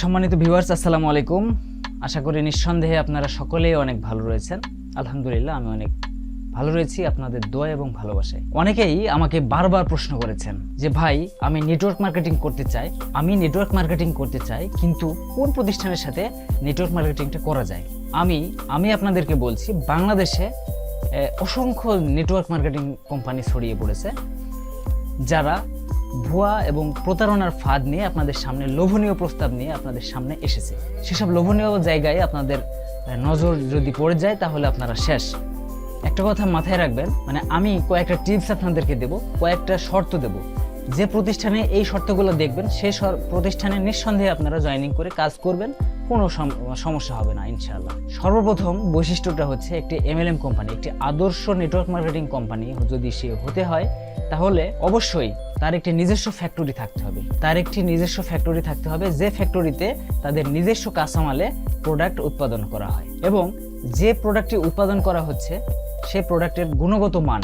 সম্মানিত ভিউয়ার্স, আসসালামু আলাইকুম। আশা করি নিঃসন্দেহে আপনারা সকলেই অনেক ভালো রয়েছেন। আলহামদুলিল্লাহ, আমি অনেক ভালো রয়েছি আপনাদের দোয়া এবং ভালোবাসায়। অনেকেই আমাকে বারবার প্রশ্ন করেছেন যে, ভাই, আমি নেটওয়ার্ক মার্কেটিং করতে চাই। আমি নেটওয়ার্ক মার্কেটিং করতে চাই, কিন্তু কোন প্রতিষ্ঠানের সাথে নেটওয়ার্ক মার্কেটিংটা করা যায়? আমি আমি আপনাদেরকে বলছি, বাংলাদেশে অসংখ্য নেটওয়ার্ক মার্কেটিং কোম্পানি ছড়িয়ে পড়েছে, যারা ভুয়া এবং প্রতারণার ফাঁদ নিয়ে আপনাদের সামনে লোভনীয় প্রস্তাব নিয়ে আপনাদের সামনে এসেছে। সেসব লোভনীয় জায়গায় আপনাদের নজর যদি পড়ে যায় তাহলে আপনারা শেষ। একটা কথা মাথায় রাখবেন মানে আমি কয়েকটা টিপস আপনাদেরকে দেব, কয়েকটা শর্ত দেব। যে প্রতিষ্ঠানে এই শর্তগুলো দেখবেন সেই প্রতিষ্ঠানে নিঃসন্দেহে আপনারা জয়েনিং করে কাজ করবেন, কোনো সম- সমস্যা হবে না, ইনশাআল্লাহ। সর্বপ্রথম বৈশিষ্ট্যটা হচ্ছে একটি এমএলএম কোম্পানি একটি আদর্শ নেটওয়ার্ক মার্কেটিং কোম্পানি যদি সে হতে হয়, তাহলে অবশ্যই তার একটি নিজস্ব ফ্যাক্টরি থাকতে হবে। তার একটি নিজস্ব ফ্যাক্টরি থাকতে হবে, যে ফ্যাক্টরিতে তাদের নিজস্ব কাঁচামালে প্রোডাক্ট উৎপাদন করা হয়। এবং যে প্রোডাক্টটি উৎপাদন করা হচ্ছে সেই প্রোডাক্টের গুণগত মান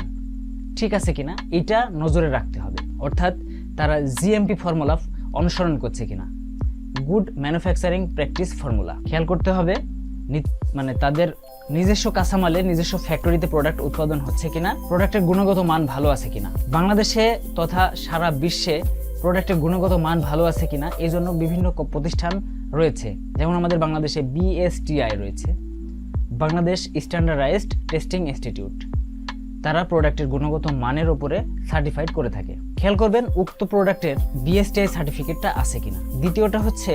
ঠিক আছে কিনা, এটা নজরে রাখতে হবে। অর্থাৎ তারা জিএমপি ফর্মুলা অনুসরণ করছে কিনা। গুড ম্যানুফ্যাকচারিং প্র্যাকটিস ফর্মুলা খেয়াল করতে হবে মানে তাদের নিজস্ব কাঁচামালে, নিজস্ব ফ্যাক্টরিতে প্রোডাক্ট উৎপাদন হচ্ছে কিনা প্রোডাক্টের গুণগত মান ভালো আছে কিনা। বাংলাদেশে তথা সারা বিশ্বে প্রোডাক্টের গুণগত মান ভালো আছে কিনা এই জন্য বিভিন্ন প্রতিষ্ঠান রয়েছে। যেমন আমাদের বাংলাদেশে বিএসটিআই রয়েছে, বাংলাদেশ স্ট্যান্ডার্ডাইজড টেস্টিং ইনস্টিটিউট তারা প্রোডাক্টের গুণগত মানের উপরে সার্টিফাইড করে থাকে। খেয়াল করবেন, উক্ত প্রোডাক্টের বিএসটিআই সার্টিফিকেটটা আছে কিনা। দ্বিতীয়টা হচ্ছে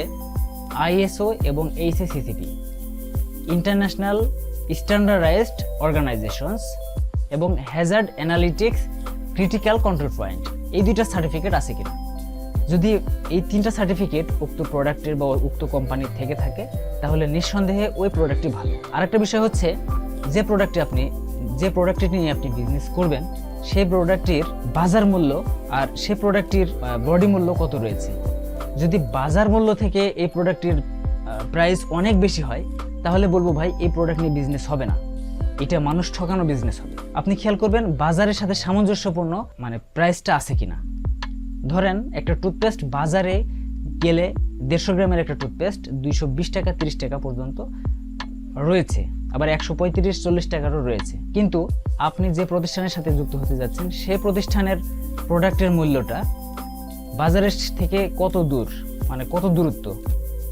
আইএসও এবং এইচএসিসিপি ইন্টারন্যাশনাল স্ট্যান্ডার্ডাইজড অর্গানাইজেশনস এবং hazard analytics critical control point এই দুইটা সার্টিফিকেট আছে কিনা? যদি এই তিনটা সার্টিফিকেট উক্ত প্রোডাক্টের বা উক্ত কোম্পানির থেকে থাকে, তাহলে নিঃসন্দেহে ওই প্রোডাক্টটি ভালো। আরেকটা বিষয় হচ্ছে, যে প্রোডাক্টটি আপনি, যে প্রোডাক্টটি নিয়ে আপনি বিজনেস করবেন, সেই প্রোডাক্টটির বাজার মূল্য আর সেই প্রোডাক্টটির বডি মূল্য কত রয়েছে? যদি বাজার মূল্য থেকে এই প্রোডাক্টটির প্রাইস অনেক বেশি হয় তাহলে বলব ভাই, এই প্রোডাক্ট নিয়ে বিজনেস হবে না। এটা মানুষ ঠকানো বিজনেস হবে। আপনি খেয়াল করবেন, বাজারের সাথে সামঞ্জস্যপূর্ণ মানে প্রাইসটা আছে কিনা। ধরেন, একটা টুথপেস্ট বাজারে গেলে দেড়শো গ্রামের একটা টুথপেস্ট দুইশো বিশ টাকা, তিরিশ টাকা পর্যন্ত রয়েছে। আবার একশো পঁয়ত্রিশ, চল্লিশ টাকারও রয়েছে। কিন্তু আপনি যে প্রতিষ্ঠানের সাথে যুক্ত হতে যাচ্ছেন, সে প্রতিষ্ঠানের প্রোডাক্টের মূল্যটা বাজারের থেকে কত দূর মানে কত দূরত্ব?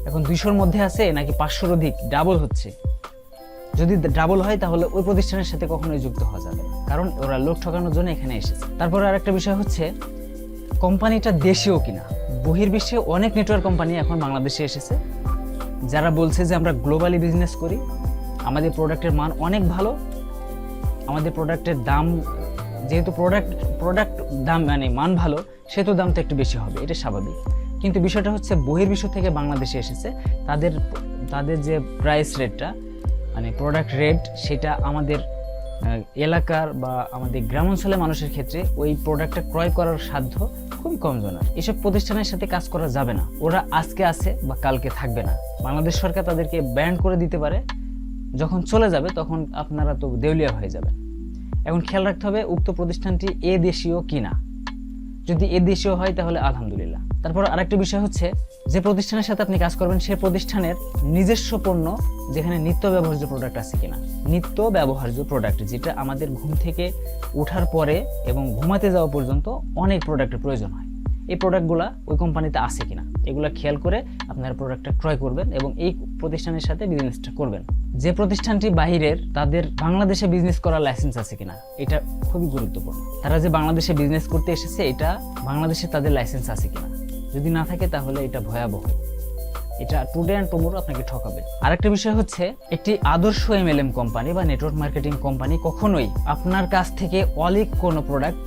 এখন দুইশোর মধ্যে আছে নাকি পাঁচশোর অধিক? ডাবল হচ্ছে। যদি ডাবল হয় তাহলে ওই প্রতিষ্ঠানের সাথে কখনোই যুক্ত হওয়া যাবে কারণ ওরা লোক ঠকানোর জন্য এখানে এসেছে। তারপরে আরেকটা বিষয় হচ্ছে, কোম্পানিটা দেশীয় কিনা? বহির্বিশ্বে অনেক নেটওয়ার্ক কোম্পানি এখন বাংলাদেশে এসেছে, যারা বলছে যে আমরা গ্লোবালি বিজনেস করি, আমাদের প্রোডাক্টের মান অনেক ভালো, আমাদের প্রোডাক্টের দাম, যেহেতু প্রোডাক্ট প্রোডাক্ট দাম মানে মান ভালো, সেহেতু দাম তো একটু বেশি হবে। এটা স্বাভাবিক। কিন্তু বিষয়টা হচ্ছে বহির্বিশ্ব থেকে বাংলাদেশে এসেছে। তাদের তাদের যে প্রাইস রেটটা মানে প্রোডাক্ট রেট সেটা আমাদের এলাকার বা আমাদের গ্রামাঞ্চলের মানুষের ক্ষেত্রে ওই প্রোডাক্টটা ক্রয় করার সাধ্য খুবই কম জনের এসব প্রতিষ্ঠানের সাথে কাজ করা যাবে না। ওরা আজকে আছে বা কালকে থাকবে না। বাংলাদেশ সরকার তাদেরকে ব্যান্ড করে দিতে পারে। যখন চলে যাবে, তখন আপনারা তো দেউলিয়া হয়ে যাবেন। এখন খেয়াল রাখতে হবে, উক্ত প্রতিষ্ঠানটি এ দেশীয় কিনা। যদি এ দেশীয় হয়, তাহলে আলহামদুলিল্লাহ। তারপর আরেকটা বিষয় হচ্ছে, যে প্রতিষ্ঠানের সাথে আপনি কাজ করবেন সেই প্রতিষ্ঠানের নিজস্ব পণ্য যেখানে নিত্য ব্যবহার্য প্রোডাক্ট আছে কিনা। নিত্য ব্যবহার্য প্রোডাক্ট যেটা আমাদের ঘুম থেকে ওঠার পরে এবং ঘুমাতে যাওয়া পর্যন্ত অনেক প্রোডাক্টের প্রয়োজন হয়। এই প্রোডাক্টগুলা ওই কোম্পানিতে আছে কিনা, এগুলা খেয়াল করে আপনারা প্রোডাক্টটা ক্রয় করবেন এবং এই প্রতিষ্ঠানের সাথে বিজনেসটা করবেন। যে প্রতিষ্ঠানটি বাহিরের, তাদের বাংলাদেশে বিজনেস করার লাইসেন্স আছে কিনা, এটা খুবই গুরুত্বপূর্ণ। তারা যে বাংলাদেশে বিজনেস করতে এসেছে, এটা বাংলাদেশে তাদের লাইসেন্স আছে কিনা। যদি না থাকে তাহলে এটা ভয়াবহ। এটা টুডে অ্যান্ড টুমোরো আপনাকে ঠকাবে। আরেকটা বিষয় হচ্ছে, একটি আদর্শ এমএলএম কোম্পানি বা নেটওয়ার্ক মার্কেটিং কোম্পানি কখনোই আপনার কাছ থেকে অলিক কোনো প্রোডাক্ট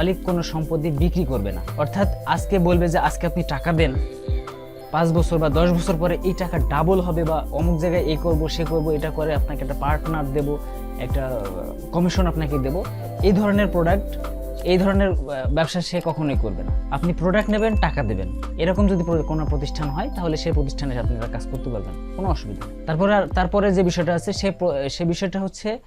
অলিক কোনো সম্পত্তি বিক্রি করবে না। অর্থাৎ আজকে বলবে যে, আজকে আপনি টাকা দেন, পাঁচ বছর বা দশ বছর পরে এই টাকা ডাবল হবে বা অমুক জায়গায় এই করব, সে করব, এটা করে আপনাকে একটা পার্টনার দেব, একটা কমিশন আপনাকে দেব। এই ধরনের প্রোডাক্ট এই ধরনের ব্যবসা সে কখনোই করবে না। আপনি প্রোডাক্ট নেবেন, টাকা দেবেন। এরকম যদি কোনো প্রতিষ্ঠান হয়, তাহলে সেই প্রতিষ্ঠানের সাথে আপনারা কাজ করতে পারবেন। কোনো অসুবিধা নেই। তারপরে তারপরে যে বিষয়টা আছে, সে সে বিষয়টা হচ্ছে,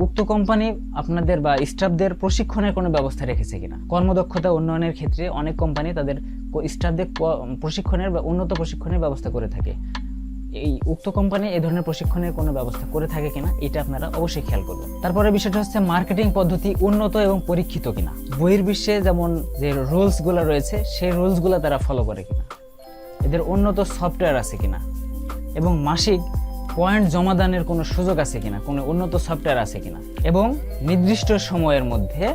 উক্ত কোম্পানি আপনাদের বা স্টাফদের প্রশিক্ষণের কোনো ব্যবস্থা রেখেছে কিনা। কর্মদক্ষতা উন্নয়নের ক্ষেত্রে অনেক কোম্পানি তাদের স্টাফদের প্রশিক্ষণের বা উন্নত প্রশিক্ষণের ব্যবস্থা করে থাকে। এই উক্ত কোম্পানি এই ধরনের প্রশিক্ষণের কোনো ব্যবস্থা করে থাকে কিনা, এটা আপনারা অবশ্যই খেয়াল করবেন। তারপরে বিষয়টা হচ্ছে মার্কেটিং পদ্ধতি উন্নত এবং পরীক্ষিত কিনা। বহির্বিশ্বে যেমন যে রুলসগুলো রয়েছে, সেই রুলসগুলো তারা ফলো করে কিনা। এদের উন্নত সফটওয়্যার আছে কিনা। এবং মাসিক পয়েন্ট জমাদানের কোনো সুযোগ আছে কিনা, কোনো উন্নত সফটওয়্যার আছে কিনা। এবং নির্দিষ্ট সময়ের মধ্যে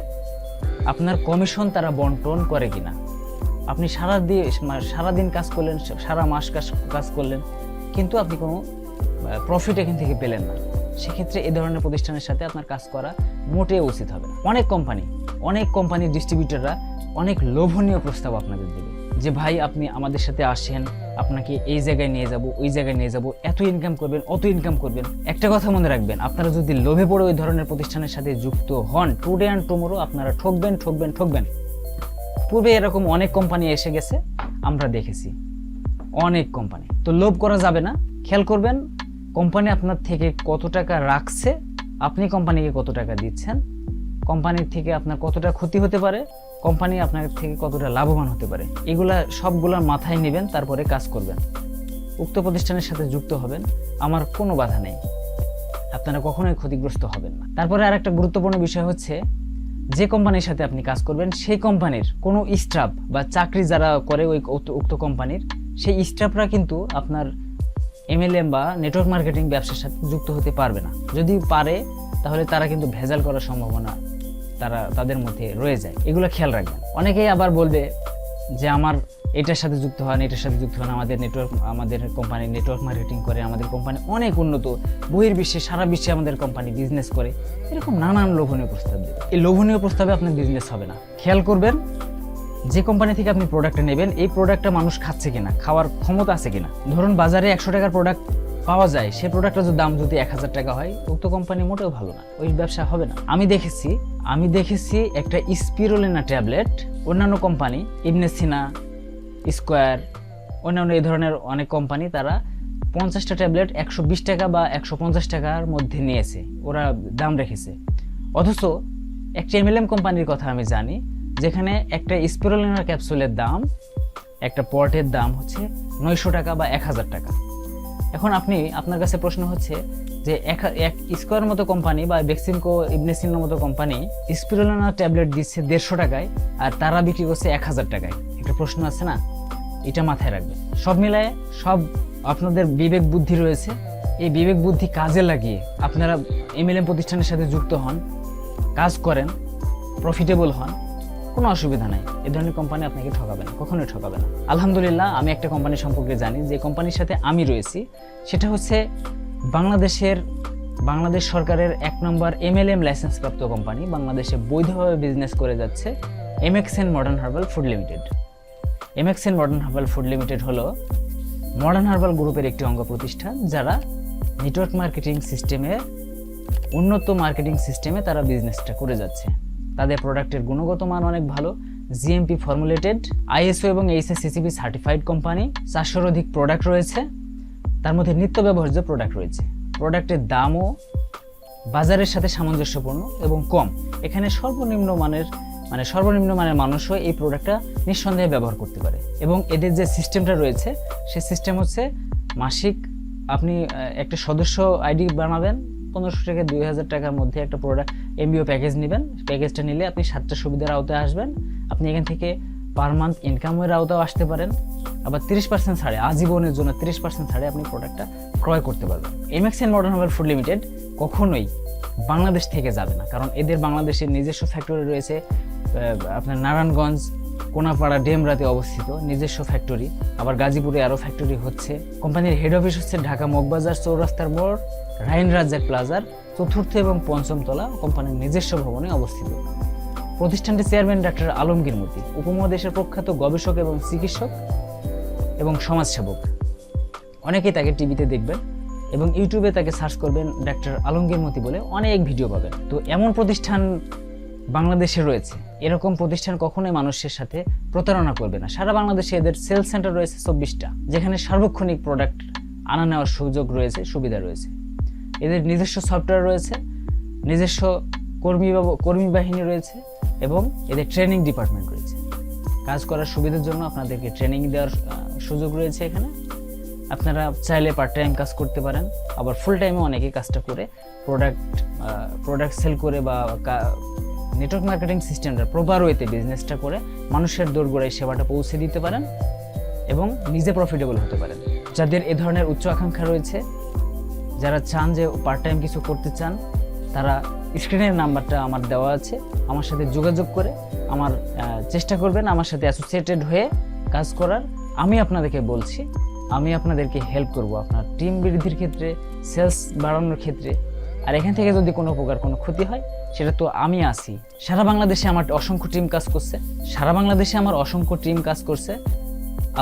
আপনার কমিশন তারা বন্টন করে কিনা। আপনি সারা দিয়ে সারাদিন কাজ করলেন, সারা মাস কাজ কাজ করলেন কিন্তু আপনি কোনো প্রফিট এখান থেকে পেলেন না। সেক্ষেত্রে এই ধরনের প্রতিষ্ঠানের সাথে আপনার কাজ করা মোটেও উচিত হবে না। অনেক কোম্পানি অনেক কোম্পানির ডিস্ট্রিবিউটররা অনেক লোভনীয় প্রস্তাব আপনাদের দেবে যে, ভাই, আপনি আমাদের সাথে আসেন, আপনাকে এই জায়গায় নিয়ে যাব, ওই জায়গায় নিয়ে যাব, এত ইনকাম করবেন, অত ইনকাম করবেন। একটা কথা মনে রাখবেন, আপনারা যদি লোভে পড়ে ওই ধরনের প্রতিষ্ঠানের সাথে যুক্ত হন টুডে অ্যান্ড টুমোরো আপনারা ঠকবেন ঠকবেন ঠকবেন। পূর্বে এরকম অনেক কোম্পানি এসে গেছে, আমরা দেখেছি। অনেক কোম্পানি তো লোভ করা যাবে না। খেয়াল করবেন কোম্পানি আপনার থেকে কত টাকা রাখছে, আপনি কোম্পানিকে কত টাকা দিচ্ছেন কোম্পানির থেকে আপনার কতটা ক্ষতি হতে পারে কোম্পানি আপনার থেকে কতটা লাভবান হতে পারে। এগুলা সবগুলোর মাথায় নেবেন, তারপরে কাজ করবেন। উক্ত প্রতিষ্ঠানের সাথে যুক্ত হবেন, আমার কোনো বাধা নেই। আপনারা কখনোই ক্ষতিগ্রস্ত হবেন না। তারপরে আর একটা গুরুত্বপূর্ণ বিষয় হচ্ছে, যে কোম্পানির সাথে আপনি কাজ করবেন, সেই কোম্পানির কোনো স্টাফ বা চাকরি যারা করে ওই উক্ত- কোম্পানির সেই স্টাফরা কিন্তু আপনার এমএলএম বা নেটওয়ার্ক মার্কেটিং ব্যবসার সাথে যুক্ত হতে পারবে না। যদি পারে, তাহলে তারা কিন্তু ভেজাল করার সম্ভাবনা তারা, তাদের মধ্যে রয়ে যায়। এগুলো খেয়াল রাখবেন। অনেকেই আবার বলবে যে আমার এটার সাথে যুক্ত হন, এটার সাথে যুক্ত হন, আমাদের নেটওয়ার্ক আমাদের কোম্পানি নেটওয়ার্ক মার্কেটিং করে, আমাদের কোম্পানি অনেক উন্নত, বহির্বিশ্বে, সারা বিশ্বে আমাদের কোম্পানি বিজনেস করে। এরকম নানান লোভনীয় প্রস্তাব দেবে। এই লোভনীয় প্রস্তাবে আপনার বিজনেস হবে না। খেয়াল করবেন যে কোম্পানি থেকে আপনি প্রোডাক্টটা নেবেন, এই প্রোডাক্টটা মানুষ খাচ্ছে কিনা, খাওয়ার ক্ষমতা আছে কিনা? ধরুন বাজারে একশো টাকার প্রোডাক্ট পাওয়া যায় সেই প্রোডাক্টের যদি দাম যদি এক হাজার টাকা হয়, উক্ত কোম্পানি মোটেও ভালো না, ওই ব্যবসা হবে না। আমি দেখেছি আমি দেখেছি একটা স্পিরোলিনা ট্যাবলেট অন্যান্য কোম্পানি ইবনে সিনা স্কোয়ার অন্যান্য এই ধরনের অনেক কোম্পানি তারা পঞ্চাশটা ট্যাবলেট একশো বিশ টাকা বা একশো পঞ্চাশ টাকার মধ্যে নিয়েছে, ওরা দাম রেখেছে। অথচ একটা এমএলএম কোম্পানির কথা আমি জানি যেখানে একটা স্পিরোলিনা ক্যাপসুলের দাম, একটা পটের দাম হচ্ছে নয়শো টাকা বা এক হাজার টাকা। এখন আপনি, আপনার কাছে প্রশ্ন হচ্ছে যে এক এক স্কোয়ার মতো কোম্পানি বা বেক্সিমকো ইবনেসিনের মতো কোম্পানি স্পিরোলিনা ট্যাবলেট দিচ্ছে দেড়শো টাকায় আর তারা বিক্রি করছে এক হাজার টাকায়। একটা প্রশ্ন আছে না? এটা মাথায় রাখবে সব মিলায় সব আপনাদের বিবেক বুদ্ধি রয়েছে। এই বিবেক বুদ্ধি কাজে লাগিয়ে আপনারা এমএলএম প্রতিষ্ঠানের সাথে যুক্ত হন, কাজ করেন প্রফিটেবল হন। কোনো অসুবিধা নাই। এ ধরনের কোম্পানি আপনাকে ঠকাবে না, কখনোই ঠকাবে না। আলহামদুলিল্লাহ, আমি একটা কোম্পানি সম্পর্কে জানি। যে কোম্পানির সাথে আমি রয়েছি, সেটা হচ্ছে বাংলাদেশের, বাংলাদেশ সরকারের এক নম্বর এমএলএম লাইসেন্স প্রাপ্ত কোম্পানি বাংলাদেশে বৈধভাবে বিজনেস করে যাচ্ছে M X MXN modern herbal food limited M X MXN modern herbal food limited হলো মডার্ন হার্বাল গ্রুপের একটি অঙ্গ প্রতিষ্ঠান, যারা নেটওয়ার্ক মার্কেটিং সিস্টেমে উন্নত মার্কেটিং সিস্টেমে তারা বিজনেসটা করে যাচ্ছে। তাদের প্রোডাক্টের গুণগত মান অনেক ভালো। জিএমপি ফর্মুলেটেড আইএসও এবং এইচএসসিসিবি সার্টিফাইড কোম্পানি চারশোর অধিক প্রোডাক্ট রয়েছে। তার মধ্যে নিত্য ব্যবহার্য প্রোডাক্ট রয়েছে। প্রোডাক্টের দামও বাজারের সাথে সামঞ্জস্যপূর্ণ এবং কম। এখানে সর্বনিম্ন মানের মানে সর্বনিম্ন মানের মানুষও এই প্রোডাক্টটা নিঃসন্দেহে ব্যবহার করতে পারে। এবং এদের যে সিস্টেমটা রয়েছে সেই সিস্টেম হচ্ছে মাসিক আপনি একটা সদস্য আইডি বানাবেন পনেরোশো থেকে দুই হাজার টাকার মধ্যে একটা প্রোডাক্ট এমবিও প্যাকেজ নেবেন। প্যাকেজটা নিলে আপনি সাতটা সুবিধার আওতায় আসবেন। আপনি এখান থেকে পার মান্থ ইনকামের আওতাও আসতে পারেন। আবার তিরিশ পার্সেন্ট ছাড়ে, আজীবনের জন্য তিরিশ পার্সেন্ট ছাড়ে আপনি প্রোডাক্টটা ক্রয় করতে পারবেন। MX and modern herbal food limited কখনোই বাংলাদেশ থেকে যাবে না। কারণ এদের বাংলাদেশের নিজস্ব ফ্যাক্টরি রয়েছে আপনার নারায়ণগঞ্জ কোনাপাড়া ডেমরাতে অবস্থিত নিজস্ব ফ্যাক্টরি আবার গাজীপুরে আরও ফ্যাক্টরি হচ্ছে। কোম্পানির হেড অফিস হচ্ছে ঢাকা মগবাজার চৌরাস্তার মোড় রাইন রাজ্জাক প্লাজার চতুর্থ এবং পঞ্চম তলা কোম্পানির নিজস্ব ভবনে অবস্থিত। প্রতিষ্ঠানটির চেয়ারম্যান ডাক্তার আলমগীর মতি, উপমহাদেশের প্রখ্যাত গবেষক এবং চিকিৎসক এবং সমাজসেবক। অনেকেই তাকে টিভিতে দেখবেন এবং ইউটিউবে তাকে সার্চ করবেন ডাক্তার আলমগীর মতি বলে অনেক ভিডিও পাবেন। তো এমন প্রতিষ্ঠান বাংলাদেশে রয়েছে এরকম প্রতিষ্ঠান কখনোই মানুষের সাথে প্রতারণা করবে না। সারা বাংলাদেশে এদের সেল সেন্টার রয়েছে চব্বিশটা, যেখানে সার্বক্ষণিক প্রোডাক্ট আনা নেওয়ার সুযোগ রয়েছে, সুবিধা রয়েছে। এদের নিজস্ব সফটওয়্যার রয়েছে, নিজস্ব কর্মী কর্মী বাহিনী রয়েছে এবং এদের ট্রেনিং ডিপার্টমেন্ট রয়েছে। কাজ করার সুবিধার জন্য আপনাদেরকে ট্রেনিং দেওয়ার সুযোগ রয়েছে এখানে। আপনারা চাইলে পার্ট টাইম কাজ করতে পারেন, আবার ফুল টাইমে অনেকে কাজটা করে প্রোডাক্ট প্রোডাক্ট সেল করে বা নেটওয়ার্ক মার্কেটিং সিস্টেমটা প্রপার ওয়েতে বিজনেসটা করে মানুষের দোরগোড়ায় সেবাটা পৌঁছে দিতে পারেন এবং নিজে প্রফিটেবল হতে পারেন। যাদের এ ধরনের উচ্চ আকাঙ্ক্ষা রয়েছে, যারা চান যে পার্ট টাইম কিছু করতে চান, তারা স্ক্রিনের নাম্বারটা আমার দেওয়া আছে। আমার সাথে যোগাযোগ করে আমার চেষ্টা করবেন আমার সাথে অ্যাসোসিয়েটেড হয়ে কাজ করার। আমি আপনাদেরকে বলছি, আমি আপনাদেরকে হেল্প করব। আপনার টিম বৃদ্ধির ক্ষেত্রে সেলস বাড়ানোর ক্ষেত্রে আর এখান থেকে যদি কোনো প্রকার কোনো ক্ষতি হয়, সেটা তো আমি আসি সারা বাংলাদেশে আমার অসংখ্য টিম কাজ করছে। সারা বাংলাদেশে আমার অসংখ্য টিম কাজ করছে।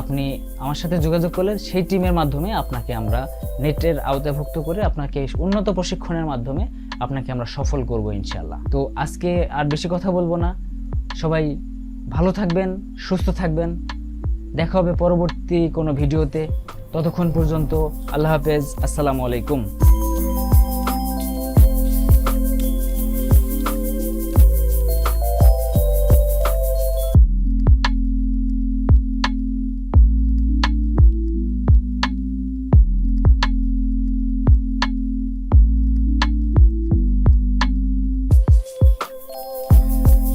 আপনি আমার সাথে যোগাযোগ করলে সেই টিমের মাধ্যমে আপনাকে আমরা নেটের আওতাভুক্ত করে আপনাকে উন্নত প্রশিক্ষণের মাধ্যমে আপনাকে আমরা সফল করব ইনশাল্লাহ তো আজকে আর বেশি কথা বলব না। সবাই ভালো থাকবেন, সুস্থ থাকবেন। দেখা হবে পরবর্তী কোনো ভিডিওতে। ততক্ষণ পর্যন্ত আল্লাহ হাফেজ। আসসালামু আলাইকুম।